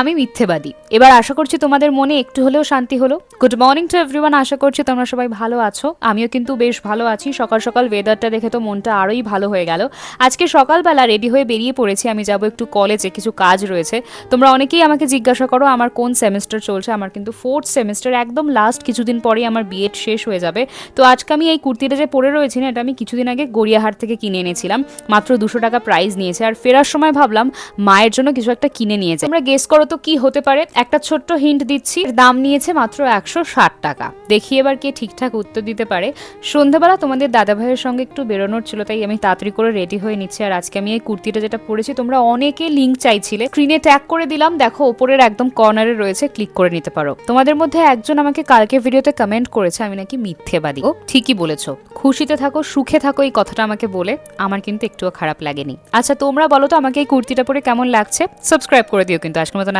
আমি মিথ্যেবাদী। এবার আশা করছি তোমাদের মনে একটু হলেও শান্তি হলো। গুড মর্নিং টু এভরিওয়ান আশা করছি তোমরা সবাই ভালো আছো। আমিও কিন্তু বেশ ভালো আছি। সকাল সকাল ওয়েদারটা দেখে তো মনটা আরোই ভালো হয়ে গেল। আজকে সকালবেলা রেডি হয়ে বেরিয়ে পড়েছি। আমি যাব একটু কলেজে কিছু কাজ রয়েছে। তোমরা অনেকেই আমাকে জিজ্ঞাসা করো, আমার কোন সেমিস্টার চলছে? আমার কিন্তু ফোর্থ সেমিস্টার একদম লাস্ট কিছুদিন পরেই আমার বিএড শেষ হয়ে যাবে। তো আজকে আমি এই কুর্তিটা যে পরে রয়েছি না, এটা আমি কিছুদিন আগে গড়িয়াহাট থেকে কিনে এনেছিলাম। মাত্র দুশো টাকা প্রাইস নিয়েছে। আর ফেরার সময় ভাবলাম, মায়ের জন্য কিছু একটা কিনে নিয়েছে আমরা গেস করো তো কি হতে পারে? একটা ছোট্ট হিন্ট দিচ্ছি। দাম নিয়েছে মাত্র একশো ষাট টাকা। দেখি এবার কে ঠিকঠাক উত্তর দিতে পারে। সন্ধ্যাবেলা তোমাদের দাদা ভাইয়ের সঙ্গে একটু বেরোনোর ছিল, তাই আমি তাড়াতাড়ি করে রেডি হয়ে নিচ্ছি। আর আজকে আমি এই কুর্তিটা যেটা পরেছি, তোমরা অনেকে লিঙ্ক চাইছিলে। স্ক্রিনে ট্যাগ করে দিলাম। দেখো, ওপরের একদম কর্নারে রয়েছে ক্লিক করে নিতে পারো। তোমাদের মধ্যে একজন আমাকে কালকে ভিডিওতে কমেন্ট করেছে, আমি নাকি মিথ্যেবাদী। ও, ঠিকই বলেছ। খুশিতে থাকো, সুখে থাকো, এই কথাটা আমাকে বলে। আমার কিন্তু একটুও খারাপ লাগেনি। আচ্ছা তোমরা বলো তো, আমাকে এই কুর্তিটা পরে কেমন লাগছে? সাবস্ক্রাইব করে দিও কিন্তু, আজকের মতন